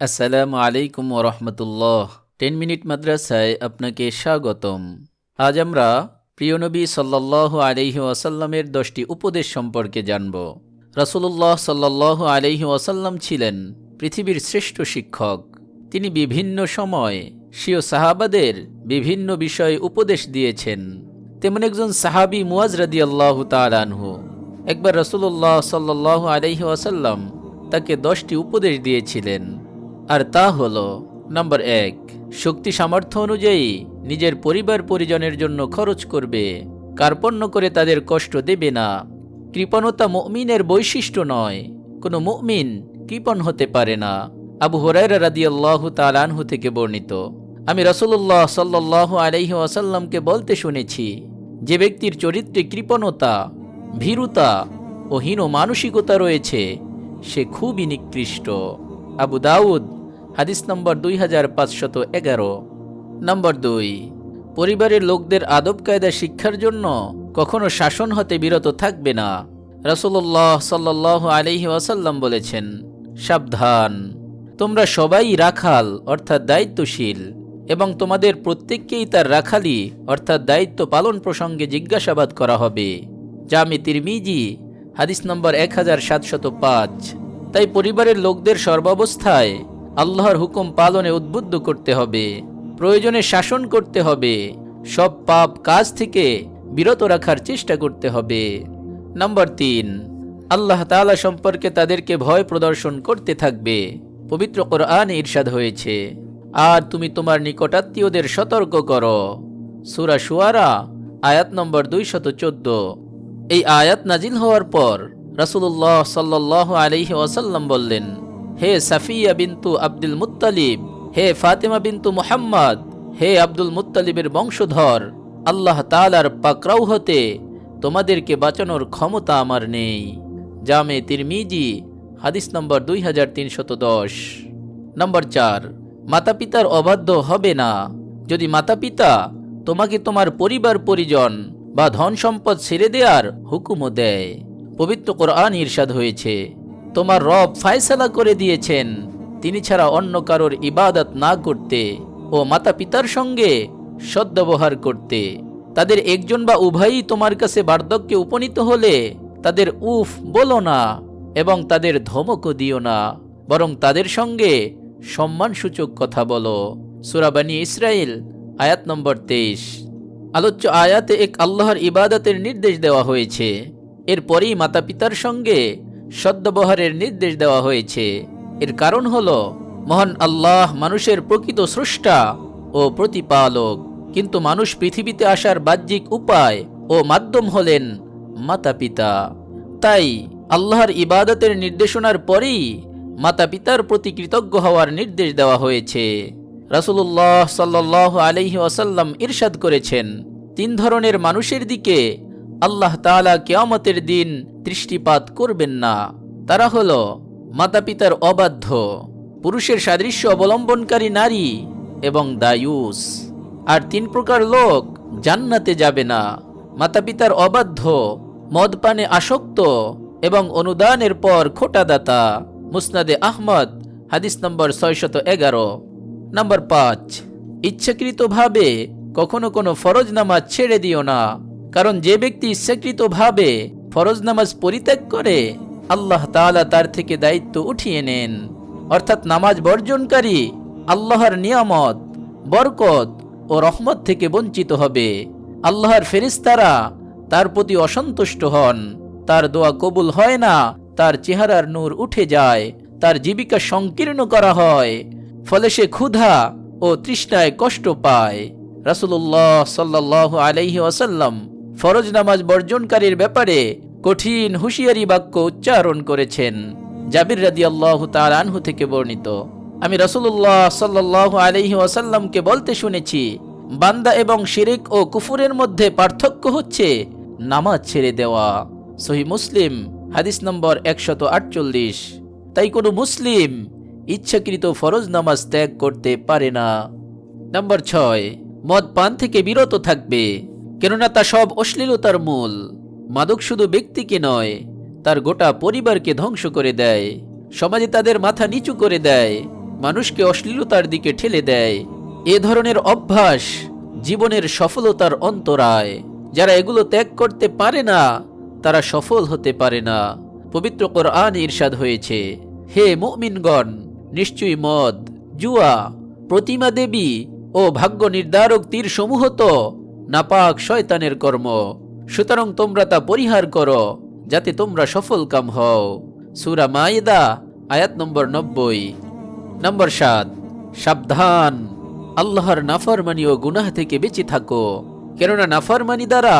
আসসালামু আলাইকুম রহমতুল্লাহ। Ten minute মাদ্রাসায় আপনাকে স্বাগতম। আজ আমরা প্রিয় নবী সাল্লাহ আলহি ওয়াসাল্লামের দশটি উপদেশ সম্পর্কে জানব। রাসূলুল্লাহ সাল্লাহ আলহি ওয়াসাল্লাম ছিলেন পৃথিবীর শ্রেষ্ঠ শিক্ষক। তিনি বিভিন্ন সময় স্বীয় সাহাবাদের বিভিন্ন বিষয়ে উপদেশ দিয়েছেন। তেমন একজন সাহাবি মুয়াজ রাদি আল্লাহ তালানহু একবার রসুল্লাহ সাল্লাহ আলহি ওয়াসাল্লাম তাকে দশটি উপদেশ দিয়েছিলেন। আর তা হল, নম্বর এক, শক্তি সামর্থ্য অনুযায়ী নিজের পরিবার পরিজনের জন্য খরচ করবে, কার্পণ্য করে তাদের কষ্ট দেবে না। কৃপণতা মুমিনের বৈশিষ্ট্য নয়, কোনো মুমিন কৃপণ হতে পারে না। আবু হরাইরা রাদিয়াল্লাহ তালানহু থেকে বর্ণিত, আমি রসুল্লাহ সাল্লাহ আলহি আসাল্লামকে বলতে শুনেছি, যে ব্যক্তির চরিত্রে কৃপণতা, ভীরুতা ও হীন মানসিকতা রয়েছে, সে খুবই নিকৃষ্ট। আবু দাউদ হাদিস নম্বর দুই হাজার পাঁচশত এগারো। নম্বর দুই, পরিবারের লোকদের আদব কায়দা শিক্ষার জন্য কখনো শাসন হতে বিরত থাকবে না। রসুল্লাহ সাল্লাহ আলহি ওয়াসাল্লাম বলেছেন, সাবধান। তোমরা সবাই রাখাল, অর্থাৎ দায়িত্বশীল, এবং তোমাদের প্রত্যেককেই তার রাখালি, অর্থাৎ দায়িত্ব পালন প্রসঙ্গে জিজ্ঞাসাবাদ করা হবে। জামে তিরমিজি, হাদিস নম্বর এক হাজার সাতশত পাঁচ। তাই পরিবারের লোকদের সর্বাবস্থায় আল্লাহর হুকুম পালনে উদ্বুদ্ধ করতে হবে, প্রয়োজনে শাসন করতে হবে, সব পাপ কাজ থেকে বিরত রাখার চেষ্টা করতে হবে। নম্বর তিন, আল্লাহ তাআলা সম্পর্কে তাদেরকে ভয় প্রদর্শন করতে থাকবে, পবিত্র কোরআন ইরশাদ হয়েছে। আর তুমি তোমার নিকটাত্মীয়দের সতর্ক করো। সুরা সুয়ারা আয়াত নম্বর দুইশত চোদ্দ। এই আয়াত নাজিল হওয়ার পর রাসুল্লাহ সাল্লাহ আলহি ওয়াসাল্লাম বললেন হে সাফিয়া বিন্তু আব্দুল মুত্তালিব, হে ফাতেমা বিন্তু মুহাম্মদ, হে আব্দুল মুত্তালিবের বংশধর, আল্লাহ তালার পাকরাউ হতে তোমাদেরকে বাঁচানোর ক্ষমতা আমার নেই। জামে তিরমিজি, হাদিস নম্বর দুই হাজার তিনশত দশ। নম্বর চার মাতা পিতার অবাধ্য হবে না। যদি মাতা পিতা তোমাকে তোমার পরিবার, পরিজন বা ধন সম্পদ ছেড়ে দেওয়ার হুকুমও দেয়। পবিত্র কোরআন ইরশাদ হয়েছে। তোমার রব ফায়সালা করে দিয়েছেন। তিনি ছাড়া অন্য কারোর ইবাদত না করতে ও মাতা পিতার সঙ্গে সদ্ব্যবহার করতে। তাদের একজন বা উভয়ই তোমার কাছে বার্ধক্যে উপনীত হলে তাদের উফ বলো না এবং তাদের ধমকও দিও না, বরং তাদের সঙ্গে সম্মানসূচক কথা বলো। সুরাবানী ইসরায়েল আয়াত নম্বর তেইশ। আলোচ্য আয়াতে এক আল্লাহর ইবাদতের নির্দেশ দেওয়া হয়েছে। এরপরেই মাতা পিতার সঙ্গে সদ্ব্যবহারের নির্দেশ দেওয়া হয়েছে। এর কারণ হল, মহান আল্লাহ মানুষের প্রকৃত স্রষ্টা ও প্রতিপালক। কিন্তু মানুষ পৃথিবীতে আসার বাহ্যিক উপায় ও মাধ্যম হলেন মাতা পিতা তাই আল্লাহর ইবাদতের নির্দেশনার পরেই মাতা পিতার প্রতি কৃতজ্ঞ হওয়ার নির্দেশ দেওয়া হয়েছে। রাসুল্লাহ সাল্লাহ আলহি ওয়াসাল্লাম ইরশাদ করেছেন, তিন ধরনের মানুষের দিকে আল্লাহ তাআলা কেয়ামতের দিন দৃষ্টিপাত করবেন না। তারা হল মাতা পিতার অবাধ্য, পুরুষের সাদৃশ্য অবলম্বনকারী নারী এবং দায়ুস। আর তিন প্রকার লোক জান্নাতে যাবে না। মাতা পিতার অবাধ্য মদপানে আসক্ত এবং অনুদানের পর খোটাদাতা। মুসনাদে আহমদ, হাদিস নম্বর ছয়শত এগারো। নম্বর পাঁচ, ইচ্ছাকৃতভাবে কখনো কোনো ফরজ নামাজ ছেড়ে দিও না। কারণ যে ব্যক্তি ইচ্ছাকৃতভাবে ফরজ নামাজ পরিত্যাগ করে, আল্লাহ তালা তার থেকে দায়িত্ব উঠিয়ে নেন। অর্থাৎ নামাজ বর্জনকারী আল্লাহর নিয়ামত, বরকত ও রহমত থেকে বঞ্চিত হবে। আল্লাহর ফেরিস্তারা তার প্রতি অসন্তুষ্ট হন। তার দোয়া কবুল হয় না, তার চেহারার নূর উঠে যায়, তার জীবিকা সংকীর্ণ করা হয়, ফলে সে ক্ষুধা ও তৃষ্ণায় কষ্ট পায়। রাসুল্লাহ সাল্লাহ আলহি ওয়াসাল্লাম ফরজ নামাজ বর্জনকারীর ব্যাপারে কঠিন হুঁশিয়ারি বাক্য উচ্চারণ করেছেন জাবির রাদি আল্লাহ তার আনহু থেকে বর্ণিত। আমি রাসুল্লাহ সাল্লাহ আলহি ওয়াসাল্লামকে বলতে শুনেছি, বান্দা এবং শিরিক ও কুফুরের মধ্যে পার্থক্য হচ্ছে নামাজ ছেড়ে দেওয়া। সহি মুসলিম, হাদিস নম্বর একশত আটচল্লিশ। তাই কোনো মুসলিম ইচ্ছাকৃত ফরজ নামাজ ত্যাগ করতে পারে না। নম্বর ছয়, মদ পান থেকে বিরত থাকবে। কেননা তা সব অশ্লীলতার মূল। মাদক শুধু ব্যক্তিকে নয়, তার গোটা পরিবারকে ধ্বংস করে দেয়। সমাজে তাদের মাথা নিচু করে দেয়, মানুষকে অশ্লীলতার দিকে ঠেলে দেয়। এ ধরনের অভ্যাস জীবনের সফলতার অন্তরায়। যারা এগুলো ত্যাগ করতে পারে না, তারা সফল হতে পারে না। পবিত্র কোরআন ইরশাদ হয়েছে। হে মুমিনগণ, নিশ্চয়ই মদ, জুয়া, প্রতিমা দেবী ও ভাগ্য নির্ধারক তীর সমূহ তো নাপাক শয়তানের কর্ম। সুতরাং তোমরা তা পরিহার করো, যাতে তোমরা সফল কাম হও। সুরা মায়েদা, আয়াত নম্বর নব্বই। নম্বর সাত, সাবধান। আল্লাহর নাফরমানি ও গুনাহ থেকে বেঁচে থাকো, কেননা নাফরমানি দ্বারা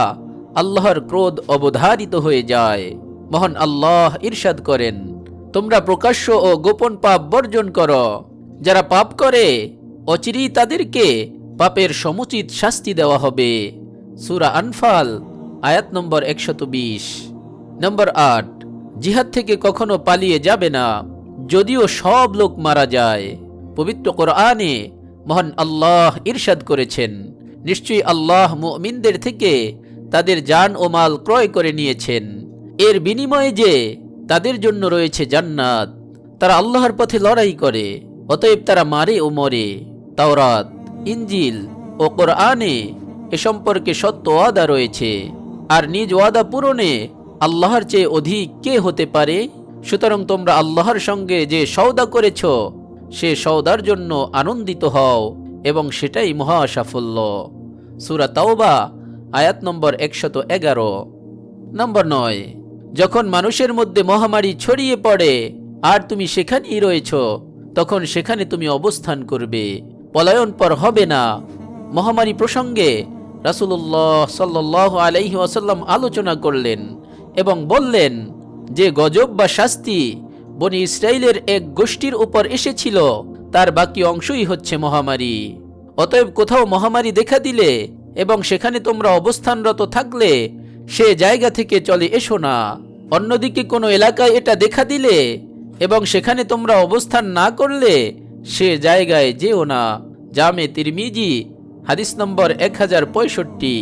আল্লাহর ক্রোধ অবধারিত হয়ে যায়। মহান আল্লাহ ইরশাদ করেন, তোমরা প্রকাশ্য ও গোপন পাপ বর্জন করো। যারা পাপ করে, অচিরেই তাদেরকে পাপের সমুচিত শাস্তি দেওয়া হবে। সুরা আনফাল, আয়াত নম্বর একশত বিশ। নম্বর আট, জিহাদ থেকে কখনো পালিয়ে যাবে না, যদিও সব লোক মারা যায়। পবিত্র কোরআনে মহান আল্লাহ ইরশাদ করেছেন, নিশ্চয়ই আল্লাহ মুমিনদের থেকে তাদের জান ও মাল ক্রয় করে নিয়েছেন। এর বিনিময়ে যে তাদের জন্য রয়েছে জান্নাত, তারা আল্লাহর পথে লড়াই করে, অতএব তারা মারে ও মরে। তাওরাত ইঞ্জিল ও কোরআনে এ সম্পর্কে সত্য ওয়াদা রয়েছে। আর নিজ ওয়াদা পূরণে আল্লাহর চেয়ে অধিক কে হতে পারে? সুতরাং তোমরা আল্লাহর সঙ্গে যে সওদা করেছ, সে সওদার জন্য আনন্দিত হও এবং সেটাই মহা সাফল্য। সুরা তাওবা, আয়াত নম্বর একশত এগারো। নম্বর নয়, যখন মানুষের মধ্যে মহামারী ছড়িয়ে পড়ে আর তুমি সেখানেই রয়েছ, তখন সেখানে তুমি অবস্থান করবে। পলায়ন পর হবে না। মহামারী প্রসঙ্গে রাসুল্লাহ সাল্লাহ আলাইহি ওয়াসাল্লাম আলোচনা করলেন এবং বললেন যে গজব বা শাস্তি বনি ইসরায়েলের এক গোষ্ঠীর উপর এসেছিল, তার বাকি অংশই হচ্ছে মহামারী। অতএব কোথাও মহামারী দেখা দিলে এবং সেখানে তোমরা অবস্থানরত থাকলে সে জায়গা থেকে চলে এসো না। অন্যদিকে কোনো এলাকায় এটা দেখা দিলে এবং সেখানে তোমরা অবস্থান না করলে সে জায়গায় যেও না। জামে তিরমিজি, হাদিস নম্বর এক হাজার পঁয়ষট্টি।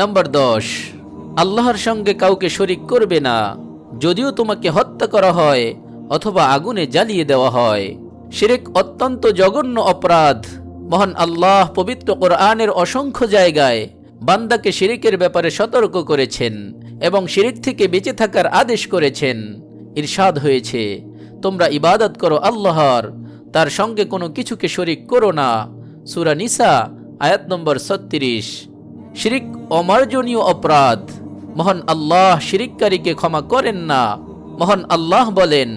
নম্বর দশ, আল্লাহর সঙ্গে কাউকে শরিক করবে না, যদিও তোমাকে হত্যা করা হয় অথবা আগুনে জ্বালিয়ে দেওয়া হয়। শিরেক অত্যন্ত জঘন্য অপরাধ। মহান আল্লাহ পবিত্র কোরআনের অসংখ্য জায়গায় বান্দাকে শিরিকের ব্যাপারে সতর্ক করেছেন এবং শিরিক থেকে বেঁচে থাকার আদেশ করেছেন। ইরশাদ হয়েছে, তোমরা ইবাদত করো আল্লাহর তার সঙ্গে কোনো কিছুকে শরিক করো না। সুরা নিসা, আয়াত নম্বর ছত্রিশ। শিরিক অমার্জনীয় অপরাধ। মহান আল্লাহ শিরিককারীকে ক্ষমা করেন না। মহান আল্লাহ বলেন,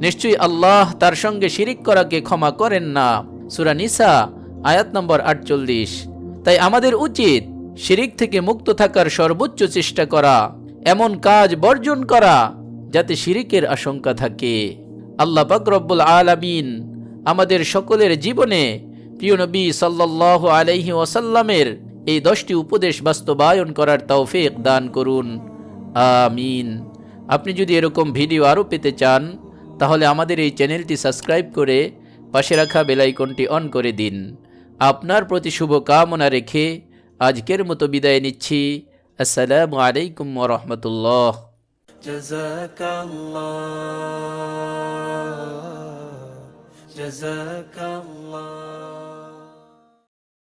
নিশ্চয়ই আল্লাহ তার সঙ্গে শিরিক করাকে ক্ষমা করেন না। সুরা নিসা, আয়াত নম্বর আটচল্লিশ। তাই আমাদের উচিত শিরিক থেকে মুক্ত থাকার সর্বোচ্চ চেষ্টা করা, এমন কাজ বর্জন করা, যাতে শিরিকের আশঙ্কা থাকে। আল্লাহ পাক রব্বুল আলামিন আমাদের সকলের জীবনে প্রিয় নবী সাল্লাল্লাহু আলাইহি ওয়াসাল্লামের এই দশটি উপদেশ বাস্তবায়ন করার তৌফিক দান করুন আমিন আপনি যদি এরকম ভিডিও আরও পেতে চান তাহলে আমাদের এই চ্যানেলটি সাবস্ক্রাইব করে পাশে রাখা বেলাইকনটি অন করে দিন আপনার প্রতি শুভ কামনা রেখে আজকের মতো বিদায় নিচ্ছি আসসালামু আলাইকুম রহমতুল্লাহ جزاك الله جزاك الله